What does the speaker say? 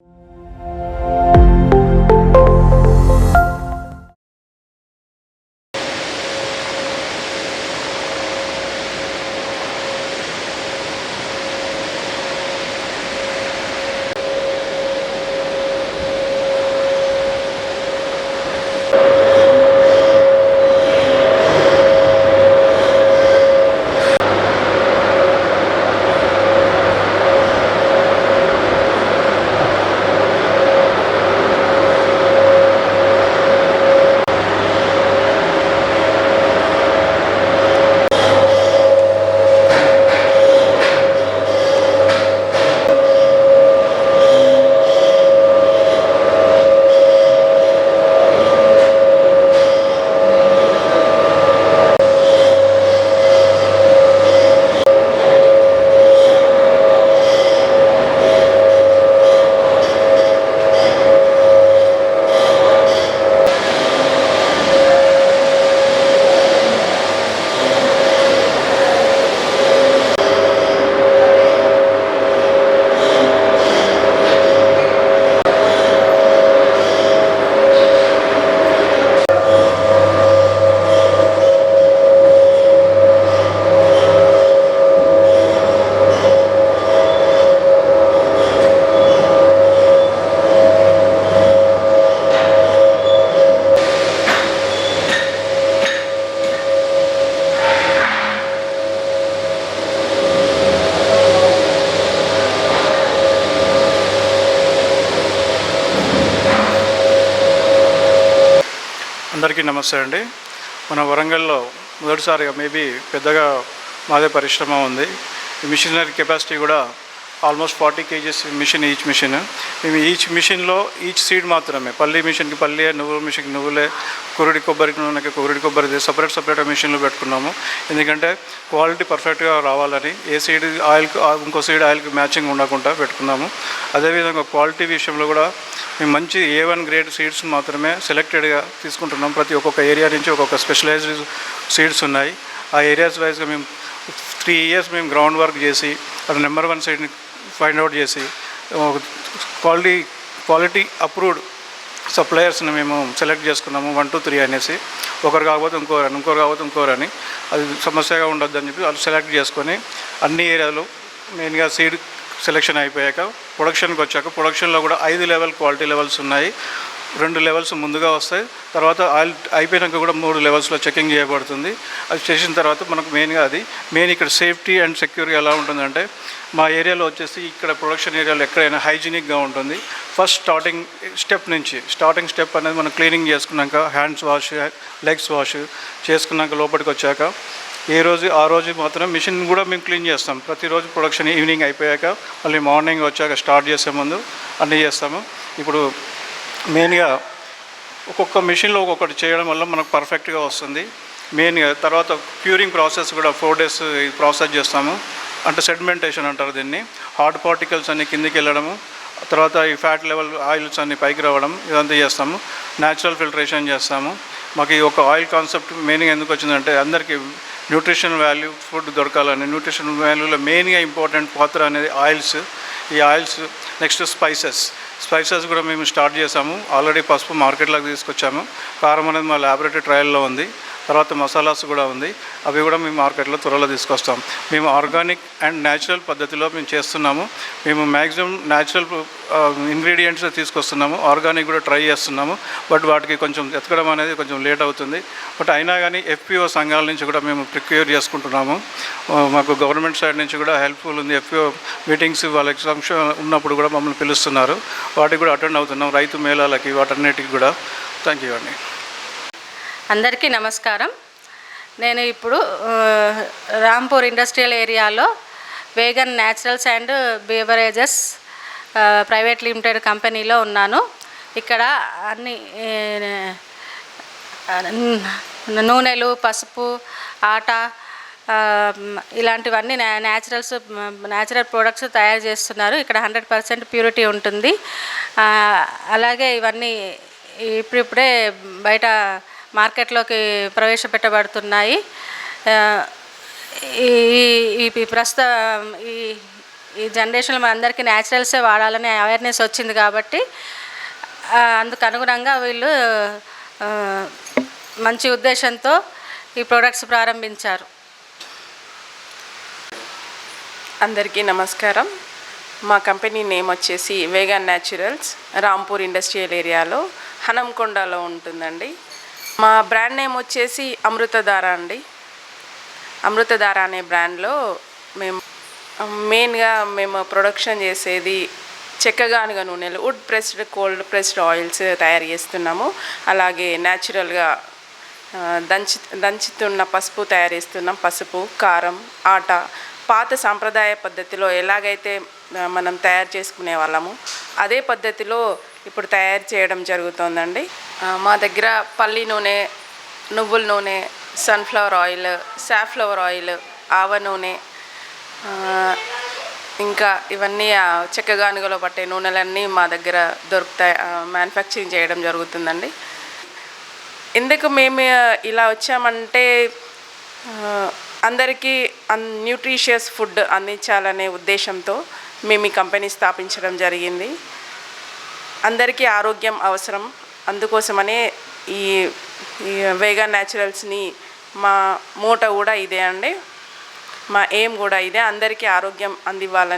you అందరికీ నమస్తే అండి. మన వరంగల్లో మొదటిసారిగా మేబీ పెద్దగా మాదే పరిశ్రమ ఉంది. ఈ మిషనరీ కెపాసిటీ కూడా almost forty KGs machine each machine. మేము ఈచ్ మిషన్లో ఈచ్ సీడ్ మాత్రమే. పల్లి మిషన్కి పల్లి నువ్వుల మిషన్కి నువ్వులే కురుడి కొబ్బరికి నూనెకి కురుడి కొబ్బరి సపరేట్ సపరేట్ మిషన్లు పెట్టుకున్నాము. ఎందుకంటే క్వాలిటీ పర్ఫెక్ట్గా రావాలని ఏ సీడ్ ఆయిల్కి ఇంకో సీడ్ ఆయిల్కి మ్యాచింగ్ ఉండకుండా పెట్టుకున్నాము. అదేవిధంగా క్వాలిటీ విషయంలో కూడా మేము మంచి ఏ వన్ గ్రేడ్ సీడ్స్ మాత్రమే సెలెక్టెడ్గా తీసుకుంటున్నాం. ప్రతి ఒక్కొక్క ఏరియా నుంచి ఒక్కొక్క స్పెషలైజ్డ్ సీడ్స్ ఉన్నాయి. ఆ ఏరియాస్ వైజ్గా మేము త్రీ ఇయర్స్ మేము గ్రౌండ్ వర్క్ చేసి అది నెంబర్ వన్ సైడ్ని ఫైండ్ అవుట్ చేసి క్వాలిటీ క్వాలిటీ అప్రూవ్డ్ సప్లయర్స్ని మేము సెలెక్ట్ చేసుకున్నాము వన్ టూ త్రీ అనేసి. ఒకరు కాకపోతే ఇంకోరని ఇంకోరు కాకపోతే ఇంకోరని అది సమస్యగా ఉండొద్దు అని చెప్పి వాళ్ళు సెలెక్ట్ చేసుకొని అన్ని ఏరియాలు మెయిన్గా సీడ్ సెలెక్షన్ అయిపోయాక ప్రొడక్షన్కి వచ్చాక ప్రొడక్షన్లో కూడా ఐదు లెవెల్ క్వాలిటీ లెవెల్స్ ఉన్నాయి. రెండు లెవెల్స్ ముందుగా వస్తాయి. తర్వాత ఆయిల్ అయిపోయినాక కూడా మూడు లెవెల్స్లో చెకింగ్ చేయబడుతుంది. అది చేసిన తర్వాత మనకు మెయిన్గా అది మెయిన్ ఇక్కడ సేఫ్టీ అండ్ సెక్యూరిటీ ఎలా ఉంటుందంటే మా ఏరియాలో వచ్చేసి ఇక్కడ ప్రొడక్షన్ ఏరియాలో ఎక్కడైనా హైజీనిక్గా ఉంటుంది. ఫస్ట్ స్టార్టింగ్ స్టెప్ నుంచి స్టార్టింగ్ స్టెప్ అనేది మనం క్లీనింగ్ చేసుకున్నాక హ్యాండ్స్ వాష్ లెగ్స్ వాష్ చేసుకున్నాక లోపలికి వచ్చాక ఏ రోజు ఆ రోజు మాత్రం మిషన్ కూడా మేము క్లీన్ చేస్తాం. ప్రతిరోజు ప్రొడక్షన్ ఈవినింగ్ అయిపోయాక మళ్ళీ మార్నింగ్ వచ్చాక స్టార్ట్ చేసే ముందు అన్నీ చేస్తాము. ఇప్పుడు మెయిన్గా ఒక్కొక్క మిషన్లో ఒక్కొక్కటి చేయడం వల్ల మనకు పర్ఫెక్ట్గా వస్తుంది. మెయిన్గా తర్వాత క్యూరింగ్ ప్రాసెస్ కూడా ఫోర్ డేస్ ప్రాసెస్ చేస్తాము. అంటే సెడిమెంటేషన్ అంటారు దీన్ని. హార్డ్ పార్టికల్స్ అన్ని కిందికి వెళ్ళడము తర్వాత ఈ ఫ్యాట్ లెవెల్ ఆయిల్స్ అన్ని పైకి రావడం ఇదంతా చేస్తాము. న్యాచురల్ ఫిల్టరేషన్ చేస్తాము. మాకు ఈ ఒక ఆయిల్ కాన్సెప్ట్ మెయిన్గా ఎందుకు వచ్చిందంటే అందరికీ న్యూట్రిషన్ వాల్యూ ఫుడ్ దొరకాలని. న్యూట్రిషన్ వాల్యూలో మెయిన్గా ఇంపార్టెంట్ పాత్ర అనేది ఆయిల్స్. ఈ ఆయిల్స్ నెక్స్ట్ స్పైసెస్. స్పైసెస్ కూడా మేము స్టార్ట్ చేసాము ఆల్రెడీ పసుపు మార్కెట్లోకి తీసుకొచ్చాము. కారం అనేది మా ల్యాబొరేటరీ ట్రయల్లో ఉంది. తర్వాత మసాలాస్ కూడా ఉంది. అవి కూడా మేము మార్కెట్లో త్వరలో తీసుకొస్తాం. మేము ఆర్గానిక్ అండ్ న్యాచురల్ పద్ధతిలో మేము చేస్తున్నాము. మేము మ్యాక్సిమం న్యాచురల్ ఇంగ్రీడియంట్స్ తీసుకొస్తున్నాము. ఆర్గానిక్ కూడా ట్రై చేస్తున్నాము. బట్ వాటికి కొంచెం ఎతకడం అనేది కొంచెం లేట్ అవుతుంది. బట్ అయినా కానీ ఎఫ్పిఓ సంఘాల నుంచి కూడా మేము ప్రిక్యూర్ చేసుకుంటున్నాము. మాకు గవర్నమెంట్ సైడ్ నుంచి కూడా హెల్ప్ఫుల్ ఉంది. ఎఫ్పిఓ మీటింగ్స్ వాళ్ళకి సంక్ష ఉన్నప్పుడు కూడా మమ్మల్ని పిలుస్తున్నారు. వాటికి కూడా అటెండ్ అవుతున్నాం రైతు మేళాలకి వాటన్నిటికి కూడా. థ్యాంక్ యూ అండి. అందరికీ నమస్కారం. నేను ఇప్పుడు రాంపూర్ ఇండస్ట్రియల్ ఏరియాలో vegan naturals and beverages private limited కంపెనీలో ఉన్నాను. ఇక్కడ అన్ని నూనెలు పసుపు ఆట ఇలాంటివన్నీ న్యా న్యాచురల్స్ న్యాచురల్ ప్రోడక్ట్స్ తయారు చేస్తున్నారు. ఇక్కడ హండ్రెడ్ పర్సెంట్ ప్యూరిటీ ఉంటుంది. అలాగే ఇవన్నీ ఇప్పుడిప్పుడే బయట మార్కెట్లోకి ప్రవేశపెట్టబడుతున్నాయి. ఈ ప్రస్తుత ఈ ఈ జనరేషన్లో మన అందరికీ న్యాచురల్సే వాడాలని అవేర్నెస్ వచ్చింది కాబట్టి అందుకు అనుగుణంగా వీళ్ళు మంచి ఉద్దేశంతో ఈ ప్రొడక్ట్స్ ప్రారంభించారు. అందరికీ నమస్కారం. మా కంపెనీ నేమ్ వచ్చేసి వేగాన్ న్యాచురల్స్ రాంపూర్ ఇండస్ట్రియల్ ఏరియాలో హనంకొండలో ఉంటుందండి. మా బ్రాండ్ నేమ్ వచ్చేసి అమృతధార అండి. అమృతధార అనే బ్రాండ్లో మేము మెయిన్గా మేము ప్రొడక్షన్ చేసేది చెక్కగానుగ నూనెలు wood pressed cold pressed oils తయారు చేస్తున్నాము. అలాగే న్యాచురల్గా దంచి దంచుతున్న పసుపు తయారు చేస్తున్నాం. పసుపు కారం ఆట పాత సాంప్రదాయ పద్ధతిలో ఎలాగైతే మనం తయారు చేసుకునే వాళ్ళము అదే పద్ధతిలో ఇప్పుడు తయారు చేయడం జరుగుతోందండి. మా దగ్గర పల్లి నూనె నువ్వుల నూనె సన్ఫ్లవర్ ఆయిల్ సాఫ్లవర్ ఆయిల్ ఆవ నూనె ఇంకా ఇవన్నీ చెక్కగానుగలో పట్టే నూనెలన్నీ మా దగ్గర దొరుకుతాయి మ్యానుఫ్యాక్చరింగ్ చేయడం జరుగుతుందండి. ఎందుకు మేము ఇలా వచ్చామంటే అందరికీ అన్ న్యూట్రిషియస్ ఫుడ్ అందించాలనే ఉద్దేశంతో మేము ఈ కంపెనీ స్థాపించడం జరిగింది. అందరికీ ఆరోగ్యం అవసరం. అందుకోసమనే ఈ ఈ వేగా న్యాచురల్స్ని మా మూట కూడా ఇదే అండి. మా ఎయిమ్ కూడా ఇదే. అందరికీ ఆరోగ్యం అందివ్వాలని